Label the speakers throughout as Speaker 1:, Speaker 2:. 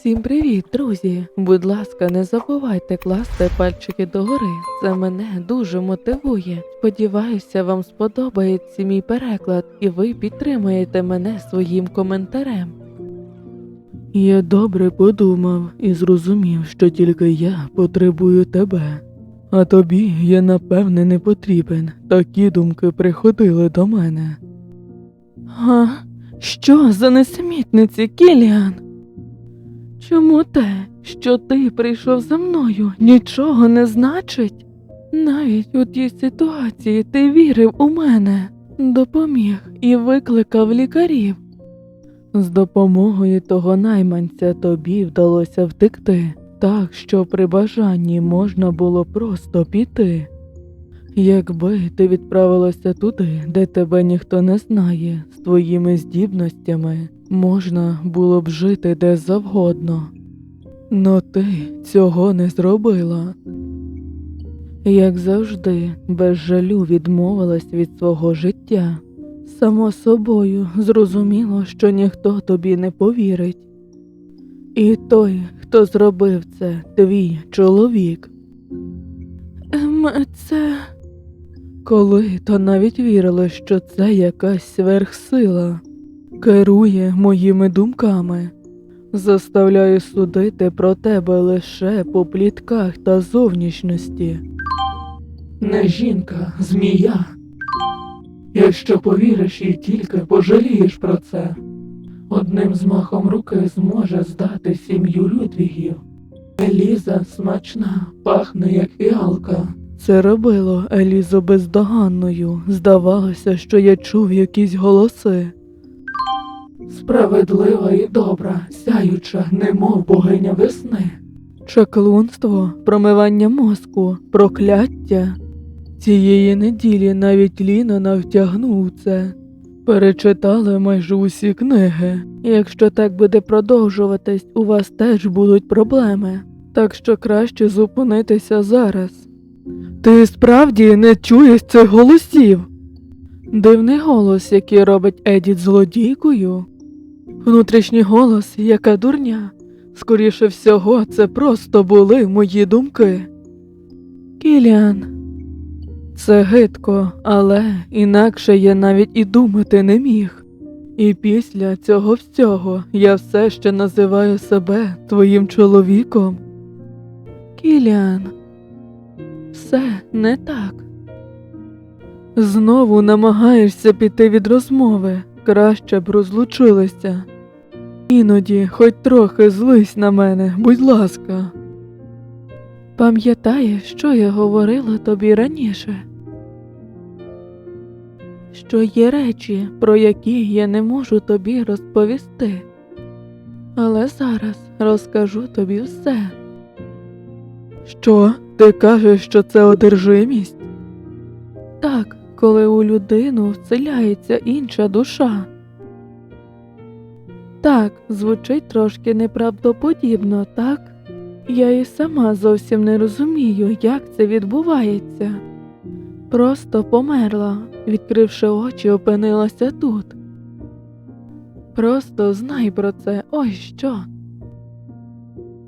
Speaker 1: Всім привіт, друзі! Будь ласка, не забувайте класти пальчики догори. Це мене дуже мотивує. Сподіваюся, вам сподобається мій переклад, і ви підтримаєте мене своїм коментарем. Я добре подумав і зрозумів, що тільки я потребую тебе. А тобі я напевне не потрібен. Такі думки приходили до мене. А що за несмітниці, Кіліан? Чому те, що ти прийшов за мною, нічого не значить? Навіть у тій ситуації ти вірив у мене, допоміг і викликав лікарів. З допомогою того найманця тобі вдалося втекти, так що при бажанні можна було просто піти. Якби ти відправилася туди, де тебе ніхто не знає, з твоїми здібностями можна було б жити де завгодно. Но ти цього не зробила. Як завжди, без жалю відмовилась від свого життя. Само собою зрозуміло, що ніхто тобі не повірить. І той, хто зробив це, твій чоловік. Ем, це. Коли то навіть вірили, що це якась сверхсила, керує моїми думками, заставляє судити про тебе лише по плітках та зовнішності.
Speaker 2: Не жінка, змія. Якщо повіриш і тільки пожалієш про це, одним змахом руки зможе здати сім'ю Людвігів. Еліза смачна, пахне як фіалка.
Speaker 1: Це робило Елізу бездоганною. Здавалося, що я чув якісь голоси.
Speaker 2: Справедлива і добра, сяюча, немов богиня весни.
Speaker 1: Чаклунство, промивання мозку, прокляття. Цієї неділі навіть Ліна втягнув це. Перечитали майже усі книги. Якщо так буде продовжуватись, у вас теж будуть проблеми. Так що краще зупинитися зараз. Ти справді не чуєш цих голосів? Дивний голос, який робить Едіт злодійкою. Внутрішній голос, яка дурня. Скоріше всього, це просто були мої думки. Кіліан. Це гидко, але інакше я навіть і думати не міг. І після цього всього я все ще називаю себе твоїм чоловіком. Кіліан, все не так. Знову намагаєшся піти від розмови, краще б розлучилися. Іноді хоч трохи злись на мене, будь ласка. Пам'ятаєш, що я говорила тобі раніше? Що є речі, про які я не можу тобі розповісти. Але зараз розкажу тобі все. Що? Ти кажеш, що це одержимість? Так, коли у людину вселяється інша душа. Так, звучить трошки неправдоподібно, так? Я і сама зовсім не розумію, як це відбувається. Просто померла, відкривши очі, опинилася тут. Просто знай про це ось що.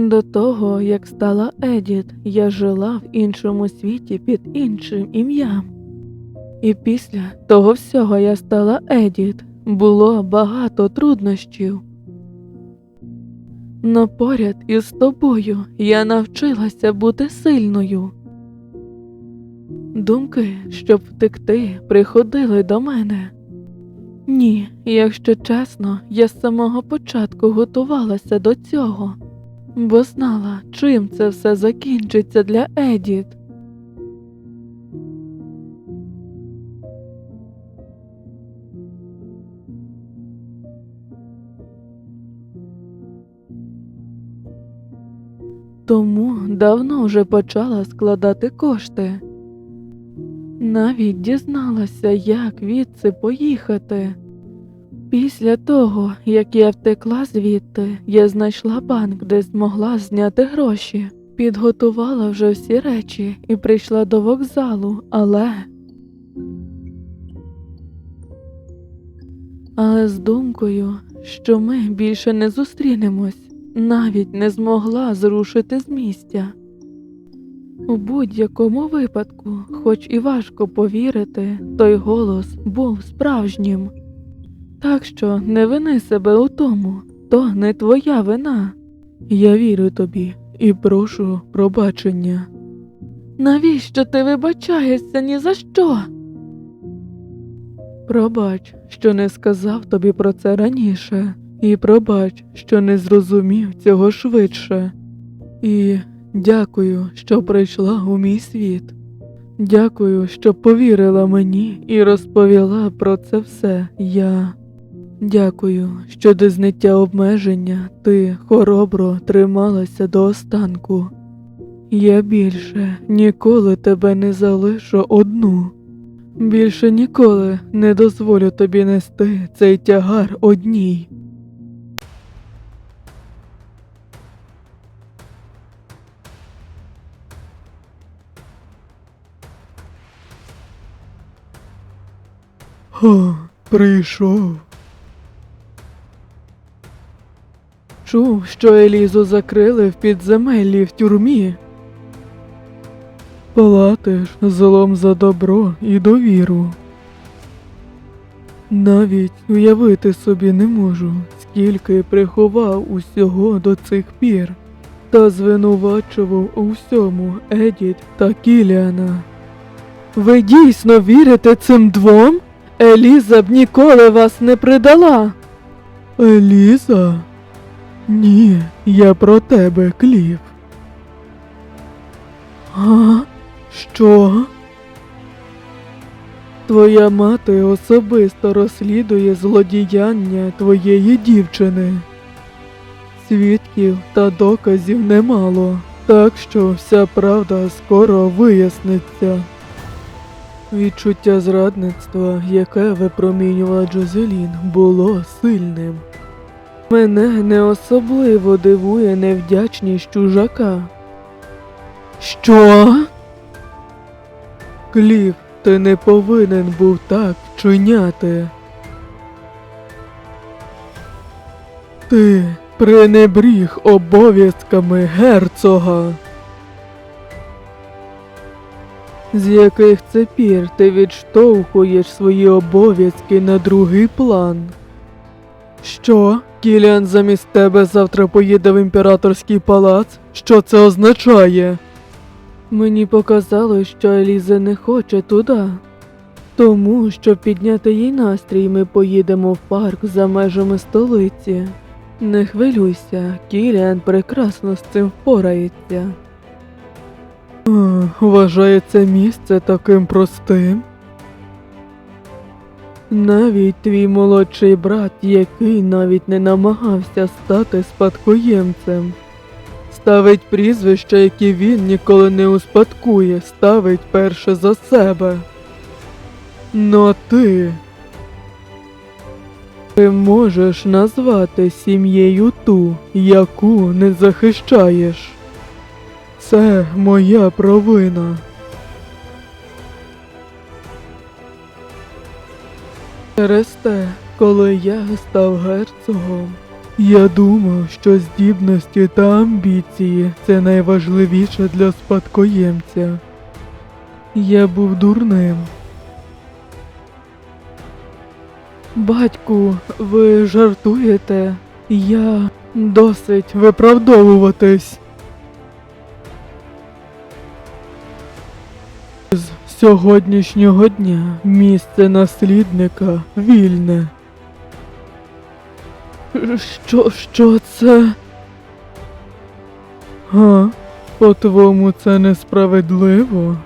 Speaker 1: До того, як стала Едіт, я жила в іншому світі під іншим ім'ям. І після того всього я стала Едіт, було багато труднощів. Но поряд із тобою я навчилася бути сильною. Думки, щоб втекти, приходили до мене. Ні, якщо чесно, я з самого початку готувалася до цього, бо знала, чим це все закінчиться для Едіт. Тому давно вже почала складати кошти. Навіть дізналася, як відси поїхати. Після того, як я втекла звідти, я знайшла банк, де змогла зняти гроші, підготувала вже всі речі і прийшла до вокзалу, але. Але з думкою, що ми більше не зустрінемось. навіть не змогла зрушити з місця. У будь-якому випадку, хоч і важко повірити, той голос був справжнім. Так що не вини себе у тому, то не твоя вина. Я вірю тобі і прошу пробачення. Навіщо ти вибачаєшся ні за що? Пробач, що не сказав тобі про це раніше, і пробач, що не зрозумів цього швидше. І дякую, що прийшла у мій світ. Дякую, що повірила мені і розповіла про це все я. Дякую, що до зняття обмеження ти хоробро трималася до останку. Я більше ніколи тебе не залишу одну. Більше ніколи не дозволю тобі нести цей тягар одній. О, прийшов. Чув, що Елізу закрили в підземеллі в тюрмі. Платиш злом за добро і довіру. Навіть уявити собі не можу, скільки приховав усього до цих пір, та звинувачував у всьому Едіт та Кіліана. Ви дійсно вірите цим двом? Еліза б ніколи вас не предала. Еліза? Ні, я про тебе, Клів. А? Що? Твоя мати особисто розслідує злодіяння твоєї дівчини. Свідків та доказів немало, так що вся правда скоро виясниться. Відчуття зрадництва, яке випромінювала Джозелін, було сильним. Мене не особливо дивує невдячність чужака. Що? Клів, ти не повинен був так вчиняти. Ти пренебріг обов'язками герцога. З яких це пір ти відштовхуєш свої обов'язки на другий план? Що? Кіліан замість тебе завтра поїде в імператорський палац? Що це означає? Мені показалось, що Еліза не хоче туди. Тому, щоб підняти їй настрій, ми поїдемо в парк за межами столиці. Не хвилюйся, Кіліан прекрасно з цим впорається. Вважає це місце таким простим. Навіть твій молодший брат, який навіть не намагався стати спадкоємцем, ставить прізвища, які він ніколи не успадкує, ставить перше за себе. Но ти. Ти можеш назвати сім'єю ту, яку не захищаєш. Це моя провина. Через те, коли я став герцогом, я думав, що здібності та амбіції це найважливіше для спадкоємця. Я був дурним. Батьку, ви жартуєте? Я досить виправдовуватись. Сьогоднішнього дня місце наслідника вільне. Що, що це? Га? По-твому, це несправедливо?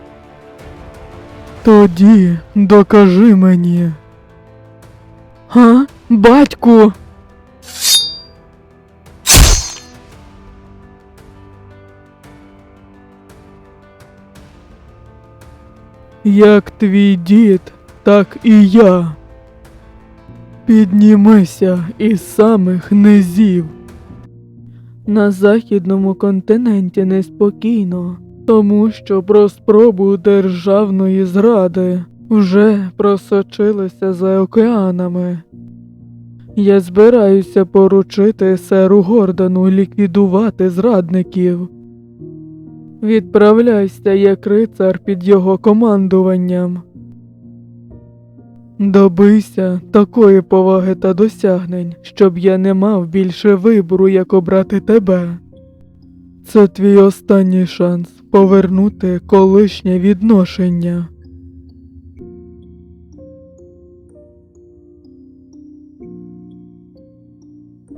Speaker 1: Тоді докажи мені. Га? Батьку? Як твій дід, так і я. Піднімися із самих низів. На західному континенті неспокійно, тому що про спробу державної зради вже просочилися за океанами. Я збираюся поручити серу Гордону ліквідувати зрадників. Відправляйся як рицар під його командуванням. Добийся такої поваги та досягнень, щоб я не мав більше вибору, як обрати тебе. Це твій останній шанс повернути колишнє відношення.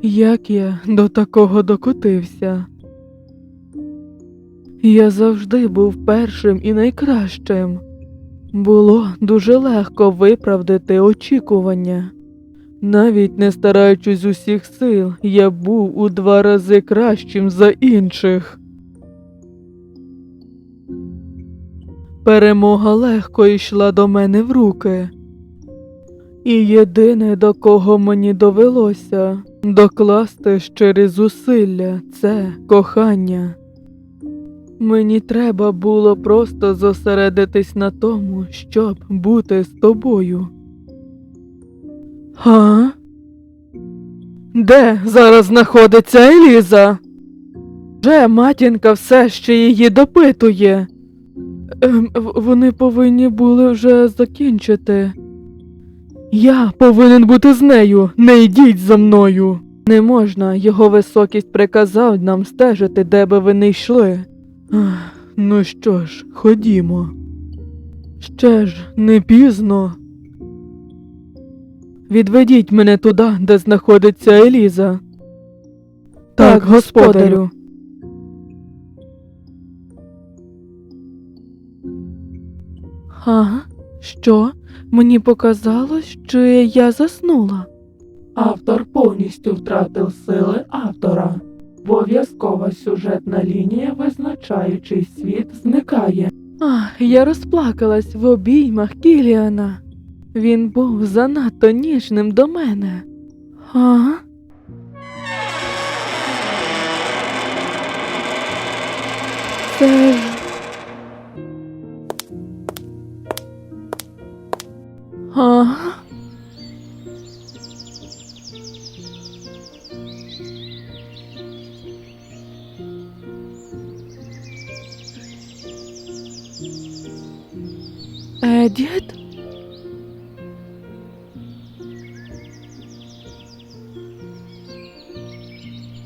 Speaker 1: Як я до такого докотився? Я завжди був першим і найкращим. Було дуже легко виправдати очікування. Навіть не стараючись з усіх сил, я був у два рази кращим за інших. Перемога легко йшла до мене в руки. І єдине, до кого мені довелося докласти щирі зусилля, це кохання. Мені треба було просто зосередитись на тому, щоб бути з тобою. Га? Де зараз знаходиться Еліза? Вже матінка все ще її допитує. Ем, вони повинні були вже закінчити. Я повинен бути з нею, не йдіть за мною. Не можна, його високість приказав нам стежити, де би ви не йшли. Ну що ж, ходімо. Ще ж не пізно. Відведіть мене туди, де знаходиться Еліза. Так, господарю. Ага, що? Мені показалось, що я заснула.
Speaker 2: Автор повністю втратив сили автора. Обов'язкова сюжетна лінія, визначаючий світ, зникає.
Speaker 1: Ах, я розплакалась в обіймах Кіліана. Він був занадто ніжним до мене. А? Це ж. А?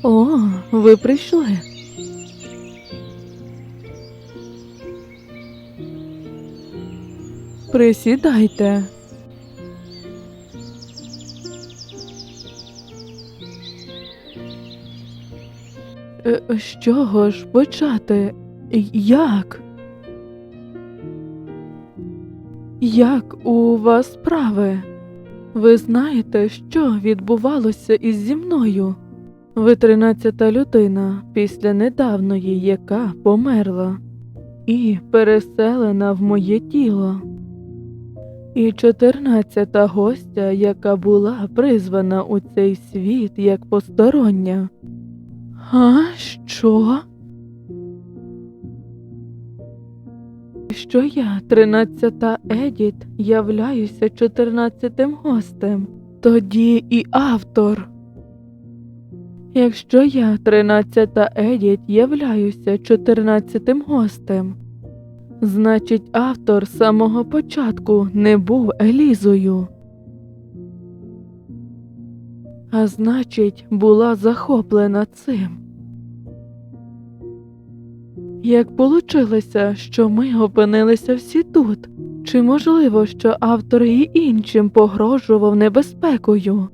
Speaker 1: О, ви прийшли. Присідайте. Е, З чого ж почати? Як? Як у вас справи? Ви знаєте, що відбувалося із зі мною? Ви тринадцята людина після недавної, яка померла, і переселена в моє тіло. І чотирнадцята гостя, яка була призвана у цей світ як постороння. А що? що я, тринадцята Едіт, являюся чотирнадцятим гостем, тоді і автор. Якщо я, тринадцята Едіт, являюся чотирнадцятим гостем, значить автор з самого початку не був Елізою. А значить, була захоплена цим. Як получилося, що ми опинилися всі тут? Чи можливо, що автор і іншим погрожував небезпекою?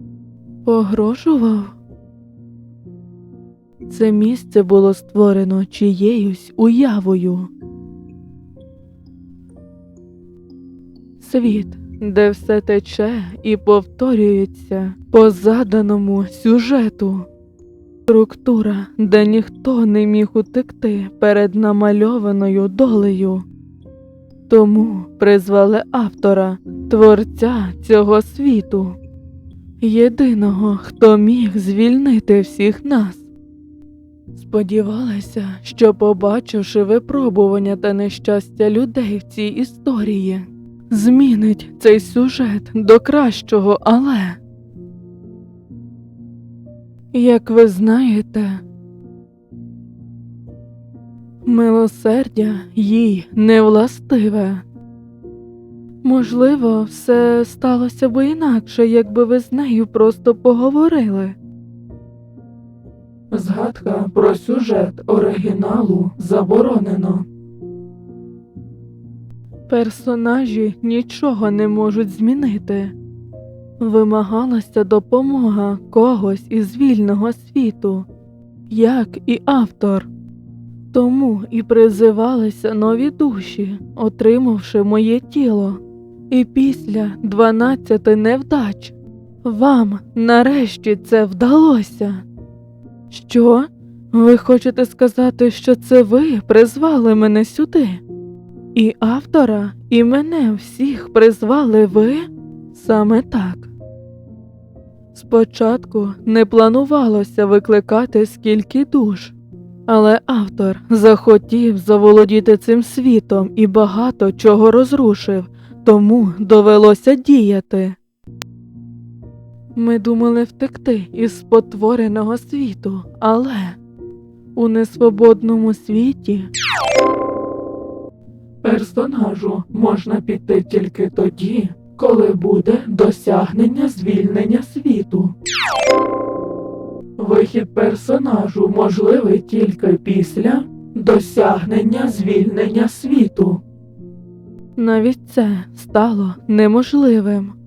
Speaker 1: Погрожував? Це місце було створено чиєюсь уявою. Світ, де все тече і повторюється по заданому сюжету. Структура, де ніхто не міг утекти перед намальованою долею. Тому призвали автора, творця цього світу, єдиного, хто міг звільнити всіх нас. Сподівалася, що, побачивши випробування та нещастя людей в цій історії, змінить цей сюжет до кращого, але. Як ви знаєте, милосердя їй не властиве. Можливо, все сталося би інакше, якби ви з нею просто поговорили.
Speaker 2: Згадка про сюжет оригіналу заборонено.
Speaker 1: Персонажі нічого не можуть змінити. Вимагалася допомога когось із вільного світу, як і автор. Тому і призивалися нові душі, отримавши моє тіло. І після 12 невдач вам нарешті це вдалося. Що? Ви хочете сказати, що це ви призвали мене сюди? І автора, і мене всіх призвали ви? Саме так. Спочатку не планувалося викликати скільки душ, але автор захотів заволодіти цим світом і багато чого розрушив, тому довелося діяти. Ми думали втекти із спотвореного світу, але у несвободному світі
Speaker 2: Персонажу можна піти тільки тоді, коли буде досягнення звільнення світу. Вихід персонажу можливий тільки після досягнення звільнення світу.
Speaker 1: навіть це стало неможливим.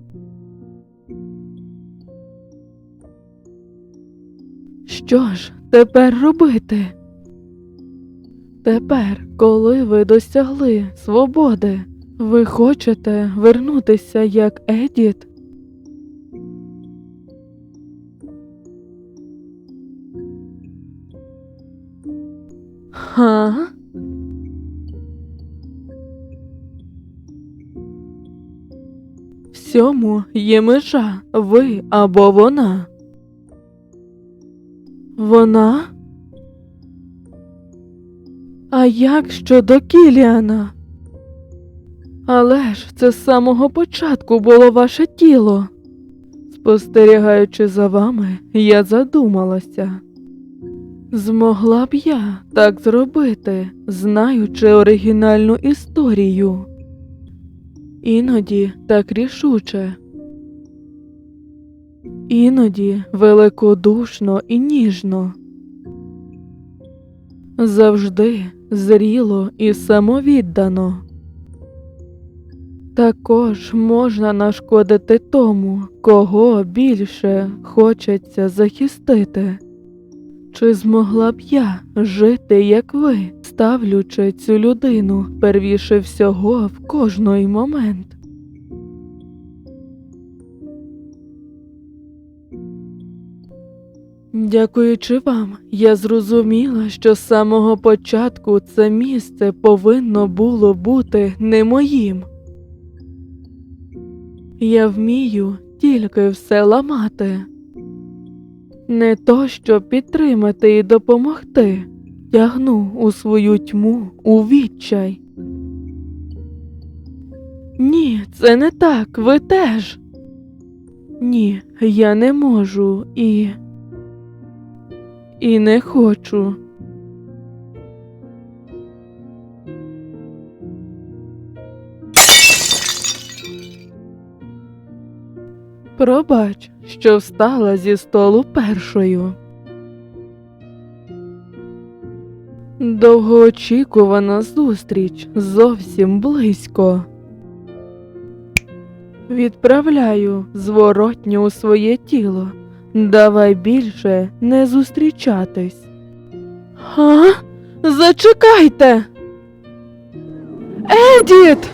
Speaker 1: Що ж тепер робити? Тепер, коли ви досягли свободи, ви хочете вернутися як Едіт? Ха? Всьому є межа, ви або вона. Вона? А як щодо Кіліана? Але ж це з самого початку було ваше тіло. Спостерігаючи за вами, я задумалася. Змогла б я так зробити, знаючи оригінальну історію. Іноді так рішуче. Іноді великодушно і ніжно. Завжди зріло і самовіддано. Також можна нашкодити тому, кого більше хочеться захистити. Чи змогла б я жити, як ви, ставлячи цю людину первіше всього в кожний момент? Дякуючи вам, я зрозуміла, що з самого початку це місце повинно було бути не моїм. Я вмію тільки все ламати. Не то, щоб підтримати і допомогти, тягну у свою тьму у відчай. Ні, це не так, ви теж. Ні, я не можу і. І не хочу. Пробач, що встала зі столу першою. Довгоочікувана зустріч зовсім близько. Відправляю зворотню у своє тіло. Давай більше не зустрічатись. Га? Зачекайте. Едіт!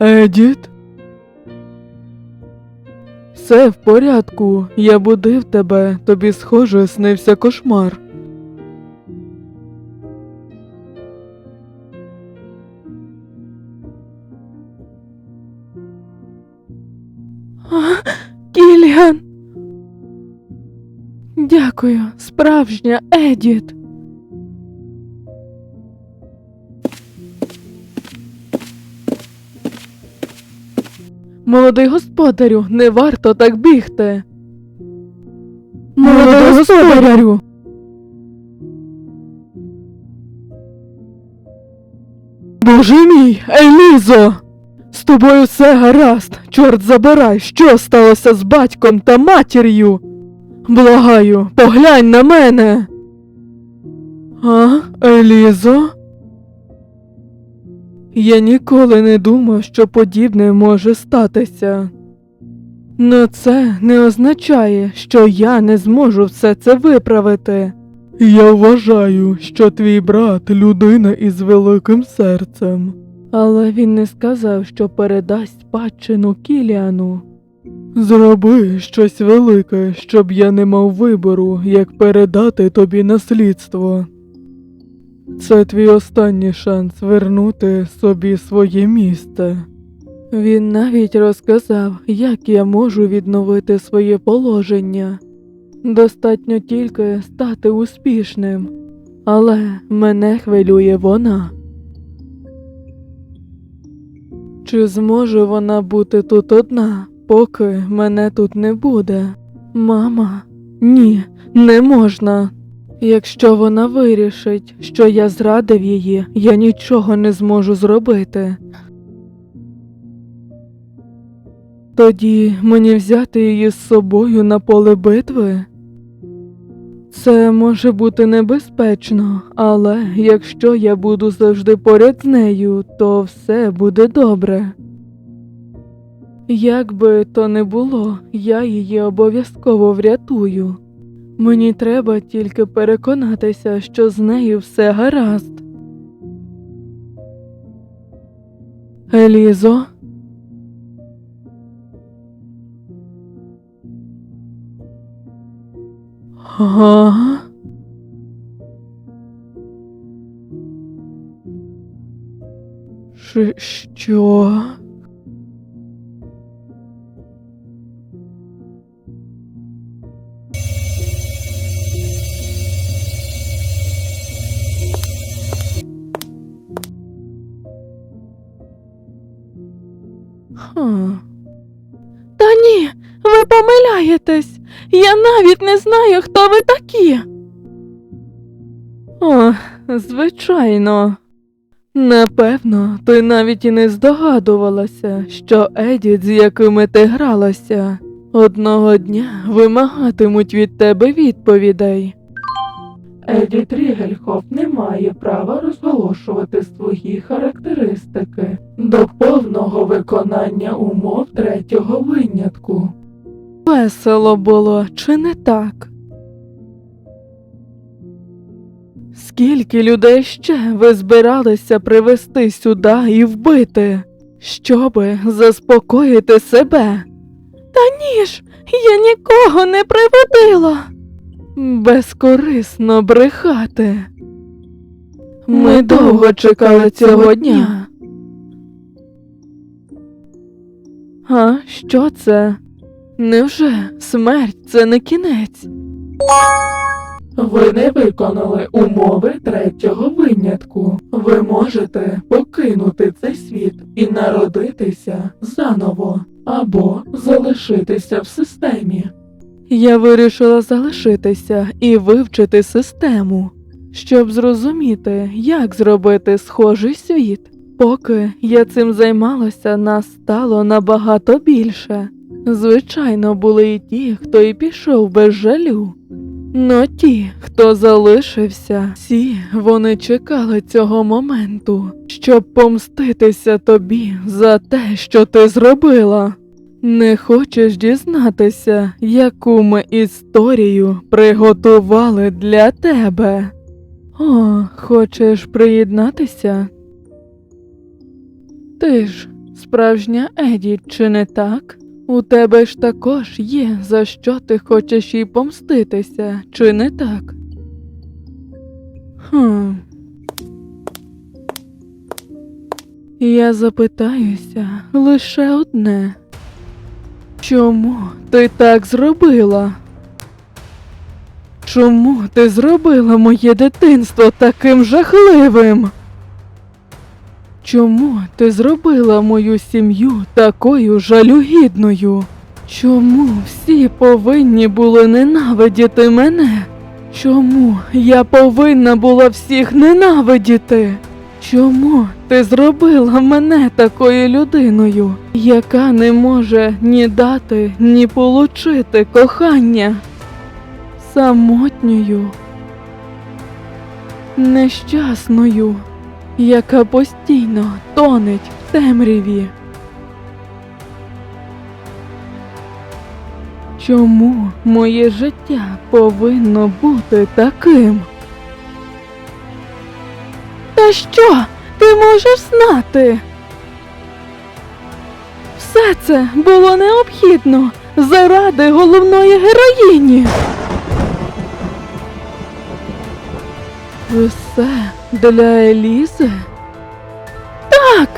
Speaker 1: Едіт? Все в порядку. Я будив тебе, тобі схоже снився кошмар. Дякую, справжня Едіт. Молодий господарю, не варто так бігти. Молодий господарю. Боже мій, Елізо! З тобою все гаразд. Чорт забирай, що сталося з батьком та матір'ю? Благаю, поглянь на мене. А, Елізо? Я ніколи не думав, що подібне може статися. Но це не означає, що я не зможу все це виправити. Я вважаю, що твій брат людина із великим серцем. Але він не сказав, що передасть спадщину Кіліану. Зроби щось велике, щоб я не мав вибору, як передати тобі наслідство. Це твій останній шанс вернути собі своє місце. Він навіть розказав, як я можу відновити своє положення. Достатньо тільки стати успішним, але мене хвилює вона. Чи зможе вона бути тут одна, поки мене тут не буде? Мама, ні, не можна. Якщо вона вирішить, що я зрадив її, я нічого не зможу зробити. Тоді мені взяти її з собою на поле битви? Це може бути небезпечно, але якщо я буду завжди поряд з нею, то все буде добре. Як би то не було, я її обов'язково врятую. Мені треба тільки переконатися, що з нею все гаразд. Елізо. Ага. Що? Не знаю, хто ви такі. О, звичайно. Напевно, ти навіть і не здогадувалася, що Едіт, з якими ти гралася, одного дня вимагатимуть від тебе відповідей.
Speaker 2: Еді Трігельхоф не має права розголошувати свої характеристики до повного виконання умов третього винятку.
Speaker 1: Весело було, чи не так? Скільки людей ще ви збиралися привезти сюди і вбити, щоби заспокоїти себе? Та ні ж, я нікого не приводила. Безкорисно брехати. Ми довго чекали цього дня. А що це? Невже смерть це не кінець?
Speaker 2: Ви не виконали умови третього винятку. Ви можете покинути цей світ і народитися заново або залишитися в системі.
Speaker 1: Я вирішила залишитися і вивчити систему, щоб зрозуміти, як зробити схожий світ. Поки я цим займалася, нас стало набагато більше. Звичайно, були і ті, хто і пішов без жалю. Но ті, хто залишився, всі вони чекали цього моменту, щоб помститися тобі за те, що ти зробила. Не хочеш дізнатися, яку ми історію приготували для тебе? О, хочеш приєднатися? Ти ж справжня Еді, чи не так? У тебе ж також є, за що ти хочеш їй помститися, чи не так? Хм. Я запитаюся лише одне. Чому ти так зробила? Чому ти зробила моє дитинство таким жахливим? Чому ти зробила мою сім'ю такою жалюгідною? Чому всі повинні були ненавидіти мене? Чому я повинна була всіх ненавидіти? Чому ти зробила мене такою людиною, яка не може ні дати, ні получити кохання? Самотньою, нещасною, яка постійно тонеть в темряві. Чому моє життя повинно бути таким? Та що ти можеш знати? Все це було необхідно заради головної героїні. Все для Елізи? Так.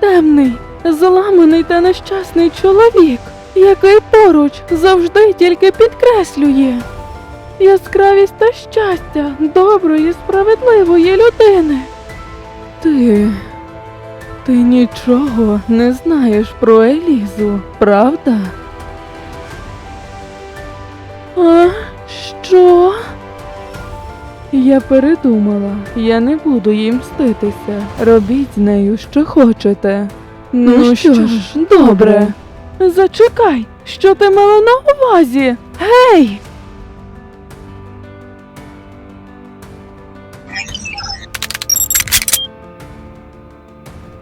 Speaker 1: Темний, зламаний та нещасний чоловік, який поруч завжди тільки підкреслює яскравість та щастя доброї, справедливої людини. Ти. Ти нічого не знаєш про Елізу, правда? А що? Я передумала, я не буду їй мститися. Робіть з нею, що хочете. Ну, що ж, добре. Зачекай, що ти мала на увазі? Гей!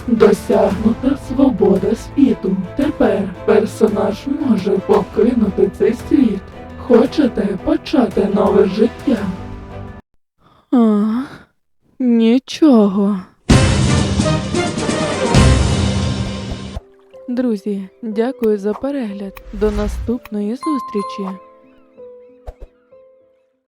Speaker 2: Досягнута свобода світу. Тепер персонаж може покинути цей світ. Хочете почати нове життя?
Speaker 1: А, нічого. Друзі, дякую за перегляд. До наступної зустрічі.